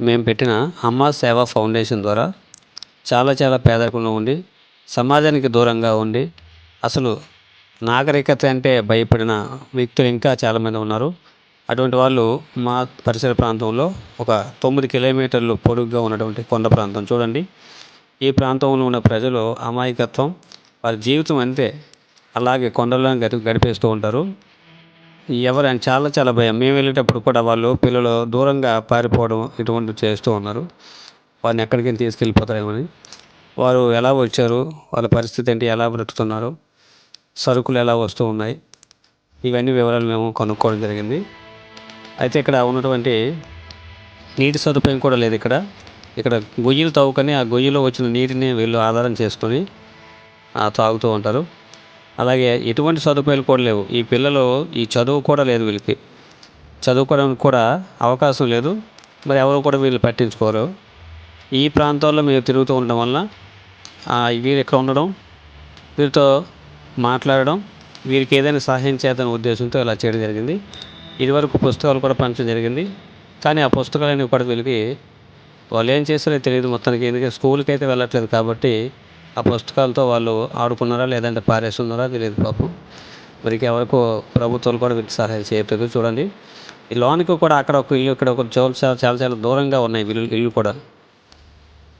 మేము పెట్టిన అమ్మ సేవా ఫౌండేషన్ ద్వారా చాలా చాలా పేదరికంలో ఉండి సమాజానికి దూరంగా ఉండి అసలు నాగరికత అంటే భయపడిన వ్యక్తులు ఇంకా చాలామంది ఉన్నారు. అటువంటి వాళ్ళు మా పరిసర ప్రాంతంలో ఒక తొమ్మిది కిలోమీటర్లు పొడుగ్గా ఉన్నటువంటి కొండ ప్రాంతం చూడండి. ఈ ప్రాంతంలో ఉన్న ప్రజలు అమాయకత్వం వారి జీవితం అంతే. అలాగే కొండల్లో గడిపేస్తూ ఉంటారు. ఎవరు చాలా చాలా భయం. మేము వెళ్ళేటప్పుడు కూడా వాళ్ళు పిల్లలు దూరంగా పారిపోవడం ఇటువంటివి చేస్తూ ఉన్నారు. వారిని ఎక్కడికి తీసుకెళ్ళిపోతారేమని. వారు ఎలా వచ్చారు? వాళ్ళ పరిస్థితి ఏంటి? ఎలా బ్రతుకుతున్నారు? సరుకులు ఎలా వస్తూ ఉన్నాయి? ఇవన్నీ వివరాలు మేము కనుక్కోవడం జరిగింది. అయితే ఇక్కడ ఉన్నటువంటి నీటి సదుపాయం కూడా లేదు ఇక్కడ. ఇక్కడ గొయ్యలు తవ్వుకొని ఆ గొయ్యిలో వచ్చిన నీటిని వీళ్ళు ఆధారం చేసుకొని తాగుతూ ఉంటారు. అలాగే ఎటువంటి సదుపాయాలు కూడా లేవు. ఈ పిల్లలు ఈ చదువు కూడా లేదు వీళ్ళకి. చదువుకోవడానికి కూడా అవకాశం లేదు. మరి ఎవరు కూడా వీళ్ళు పట్టించుకోరు. ఈ ప్రాంతాల్లో మీరు తిరుగుతూ ఉండడం వల్ల వీరు ఇక్కడ ఉండడం వీరితో మాట్లాడడం వీరికి ఏదైనా సహాయం చేద్దాం ఉద్దేశంతో ఇలా చేయడం జరిగింది. ఇదివరకు పుస్తకాలు కూడా పంచడం జరిగింది. కానీ ఆ పుస్తకాలన్నీ కూడా వీళ్ళకి వాళ్ళు ఏం చేస్తారో తెలియదు మొత్తానికి. ఎందుకంటే స్కూల్కి అయితే వెళ్ళట్లేదు కాబట్టి ఆ పుస్తకాలతో వాళ్ళు ఆడుకున్నారా లేదంటే పారేస్తున్నారా తెలియదు పాపం మరి ఎవరికో ప్రభుత్వాలు కూడా వీటి సహాయం చేయట్లేదు చూడండి. ఈ లోనికి కూడా అక్కడ ఒక ఇల్లు ఇక్కడ ఒక చోటు చాలా చాలా చాలా దూరంగా ఉన్నాయి వీళ్ళు ఇల్లు కూడా.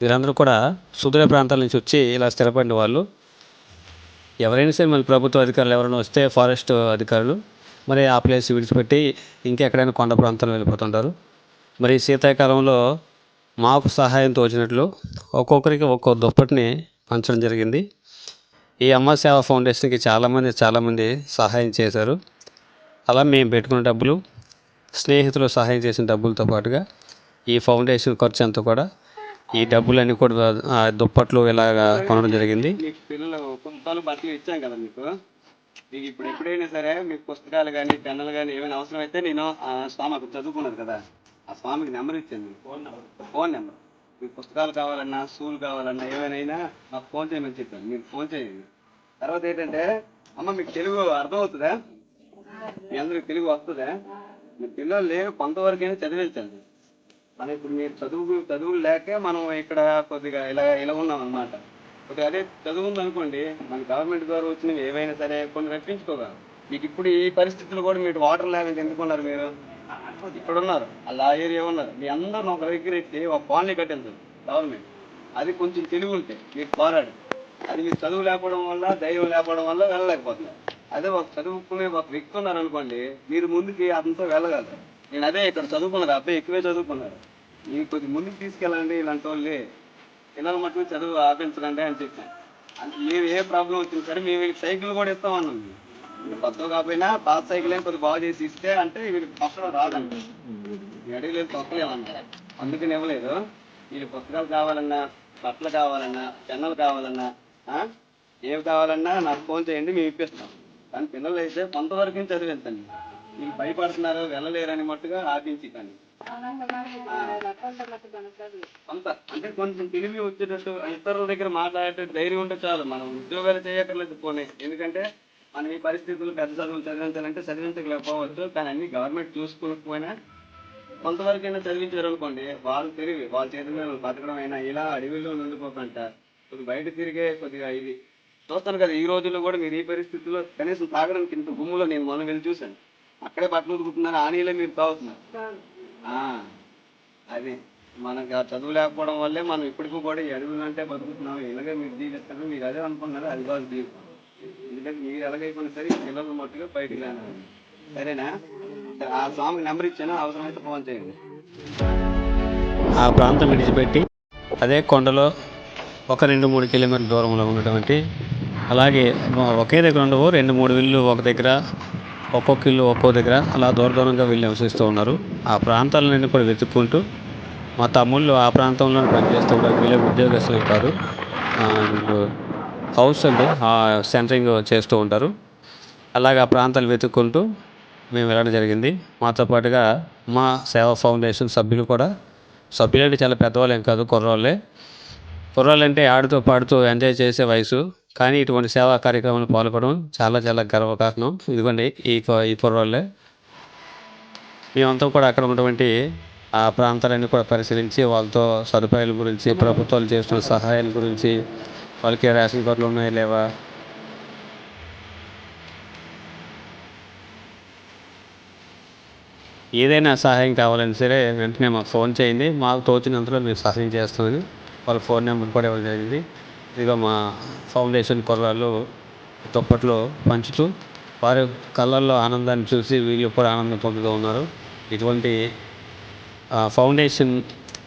వీరందరూ కూడా సుదూర ప్రాంతాల నుంచి వచ్చి ఇలా స్థిరపడిన వాళ్ళు. ఎవరైనా సరే మళ్ళీ ప్రభుత్వ అధికారులు ఎవరైనా వస్తే ఫారెస్ట్ అధికారులు మరి ఆ ప్లేస్ విడిచిపెట్టి ఇంకెక్కడైనా కొండ ప్రాంతాలు వెళ్ళిపోతుంటారు. మరి శీతాకాలంలో మాకు సహాయం తోచినట్లు ఒక్కొక్కరికి ఒక్కో దుప్పటిని పంచడం జరిగింది. ఈ అమ్మ సేవ ఫౌండేషన్కి చాలామంది చాలామంది సహాయం చేశారు. అలా మేము పెట్టుకున్న డబ్బులు స్నేహితులు సహాయం చేసిన డబ్బులతో పాటుగా ఈ ఫౌండేషన్ ఖర్చు అంతా కూడా ఈ డబ్బులన్నీ కూడా దుప్పట్లు ఇలాగా కొనడం జరిగింది. ఇచ్చాం కదా మీకు? మీకు ఇప్పుడు ఎప్పుడైనా సరే మీకు పుస్తకాలు కానీ పెన్నులు కానీ ఏమైనా అవసరం అయితే నేను ఆ స్వామి అక్కడ చదువుకున్నారు కదా. ఆ స్వామికి నెంబర్ ఇచ్చాను ఫోన్ నెంబర్. Phone number. మీకు పుస్తకాలు కావాలన్నా షూలు కావాలన్నా ఏమైనా నాకు ఫోన్ చేయమని చెప్పాను మీరు ఫోన్ చేయండి. తర్వాత ఏంటంటే అమ్మ మీకు తెలుగు అర్థమవుతుందా? మీ అందరికి తెలుగు వస్తుందా? మీ పిల్లలు లేవు కొంతవరకైనా చదివించండి. మనం ఇప్పుడు మీరు చదువు చదువులు లేక మనం ఇక్కడ కొద్దిగా ఇలా ఇలా ఉన్నాం అన్నమాట. కొద్దిగా అదే చదువు ఉందనుకోండి మన గవర్నమెంట్ ద్వారా వచ్చినవి ఏవైనా సరే కొన్ని రప్పించుకోగలం. మీకు ఇప్పుడు ఈ పరిస్థితులు కూడా మీరు వాటర్ లేకపోతే ఎందుకున్నారు మీరు? ఇక్కడ ఉన్నారు అలా ఆ ఏరియా ఉన్నారు మీ అందరూ ఒక దగ్గర ఎత్తి ఒక కాలనీ కట్టించారు గవర్నమెంట్ అది కొంచెం తెలివి ఉంటే మీరు పోరాడు. అది మీరు చదువు లేకపోవడం వల్ల దైవం లేకపోవడం వల్ల వెళ్ళలేకపోతున్నారు. అదే ఒక చదువుకునే ఒక వ్యక్తి ఉన్నారు అనుకోండి మీరు ముందుకి అంతా వెళ్ళగలరు. నేను అదే ఇక్కడ చదువుకున్నారు. అబ్బాయి ఎక్కువే చదువుకున్నారు. మీరు కొద్ది ముందుకు తీసుకెళ్ళండి ఇలాంటి వాళ్ళే. పిల్లలు మట్టుకు చదువు ఆపించకండి అని చెప్పాను. అంటే మీరు ఏ ప్రాబ్లం వచ్చింది సరే మేము సైకిల్ కూడా ఇస్తామన్నాం మేము. కొత్తగా కాకపోయినా పాత సైకిల్ ఏం కొద్దిగా బాగు చేసి ఇస్తే అంటే వీళ్ళకి పక్కన రాదండి ఈ అడవిలో తొక్కలేమన్నా అందుకని ఇవ్వలేదు. వీళ్ళు పుస్తకాలు కావాలన్నా బట్టలు కావాలన్నా పెన్నులు కావాలన్నా? ఏవి కావాలన్నా నాకు ఫోన్ చేయండి మేము ఇప్పిస్తాం. కానీ పిల్లలు అయితే కొంతవరకు చదివించండి వీళ్ళు భయపడుతున్నారు వెళ్ళలేరని మట్టుగా ఆపించి కానీ అంత. అంటే కొంచెం తెలివి వచ్చేటట్టు ఇతరుల దగ్గర మాట్లాడేటట్టు ధైర్యం ఉంటే చాలు. మనం ఉద్యోగాలు చేయక్కర్లేదు పోనీ. ఎందుకంటే మనం ఈ పరిస్థితులు పెద్ద చదువులు చదివించాలంటే చదివించలేకపోవచ్చు కానీ అన్ని గవర్నమెంట్ చూసుకోకపోయినా కొంతవరకైనా చదివించారు అనుకోండి వాళ్ళు తెలివి వాళ్ళ చేతి మీద బతకడం అయినా ఇలా అడవిలో నుండిపోకుండా కొద్దిగా బయట తిరిగే కొద్దిగా ఇది. చూస్తాను కదా ఈ రోజుల్లో కూడా మీరు ఈ పరిస్థితుల్లో కనీసం తాగడానికి ఇంత గుమ్ములో నేను మొన్న వెళ్ళి చూశాను. అక్కడే బట్టలు ఉతుకుతున్నారు ఆ నీళ్ళే మీరు తాగుతున్నారు. అది. మనకి చదువు లేకపోవడం వల్లే మనం ఇప్పటికీ కూడా ఈ అడవులు అంటే బతుకుతున్నాం ఇలాగే మీరు జీవిస్తారు మీరు అదే అనుకున్నారు అది కాదు జీవితం. మీరు ఎలాగైపోయినా సరే పిల్లలు మట్టుగా బయటికి రాను సరేనా? ఆ స్వామికి నెంబర్ ఇచ్చాను అవసరమైతే ఫోన్ చేయండి. ఆ ప్రాంతం విడిచిపెట్టి అదే కొండలో ఒక రెండు మూడు కిలోమీటర్ల దూరంలో ఉన్నటువంటి అలాగే ఒకే దగ్గర ఉండవు రెండు మూడు ఇల్లు ఒక దగ్గర ఒక్కొక్క ఇల్లు ఒక్కో దగ్గర అలా దూర దూరంగా వీళ్ళు నివసిస్తూ ఉన్నారు. ఆ ప్రాంతాలన్నీ కూడా వెతుక్కుంటూ మా తమ్ముళ్ళు ఆ ప్రాంతంలో పనిచేస్తూ కూడా వీళ్ళే ఉద్యోగస్తులు కాదు. హౌస్ అండి. సెంటరింగ్ చేస్తూ ఉంటారు. అలాగ ఆ ప్రాంతాలు వెతుక్కుంటూ మేము వెళ్ళడం జరిగింది. మాతో పాటుగా మా సేవా ఫౌండేషన్ సభ్యులు కూడా. సభ్యులంటే చాలా పెద్దవాళ్ళు ఏం కాదు కుర్రోళ్ళే. కుర్రాళ్ళు అంటే ఆడుతూ పాడుతూ ఎంజాయ్ చేసే వయసు. కానీ ఇటువంటి సేవా కార్యక్రమాలు పాల్గొనడం చాలా చాలా గర్వకారణం. ఇదిగోండి ఈ ఈ కుర్రోళ్ళే. మేమంతా కూడా అక్కడ ఉన్నటువంటి ఆ ప్రాంతాలన్నీ కూడా పరిశీలించి వాళ్ళతో సదుపాయాల గురించి ప్రభుత్వాలు చేస్తున్న సహాయాల గురించి వాళ్ళకి రేషన్ కార్డులు ఉన్నాయా లేవా? ఏదైనా సహాయం కావాలని సరే వెంటనే మాకు ఫోన్ చేయండి. మాకు తోచినంతలో మేము సహాయం చేస్తామని వాళ్ళ ఫోన్ నెంబర్ కూడా ఇవ్వడం జరిగింది. ఇదిగో మా ఫౌండేషన్ కుర్రాళ్ళు దుప్పట్లో పంచుతూ వారి కళ్ళల్లో ఆనందాన్ని చూసి వీళ్ళు కూడా ఆనందం పొందుతూ ఉన్నారు. ఇటువంటి ఫౌండేషన్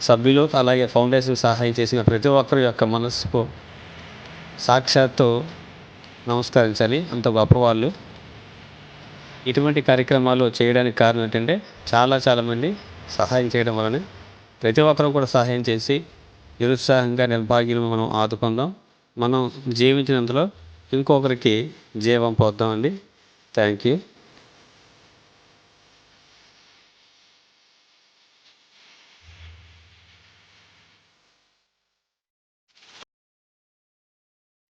సభ్యులు అలాగే ఫౌండేషన్ సహాయం చేసిన ప్రతి ఒక్కరి యొక్క మనసుకు సాక్షాత్తు నమస్కరించాలి. అంత గొప్పవాళ్ళు ఇటువంటి కార్యక్రమాలు చేయడానికి కారణం ఏంటంటే చాలా చాలామంది సహాయం చేయడం వలన ప్రతి ఒక్కరు కూడా సహాయం చేసి నిరుత్సాహంగా నిర్భాగ్యులు మనం ఆదుకుందాం. మనం జీవించినంతలో ఇంకొకరికి జీవం పోద్దామండి. Thank you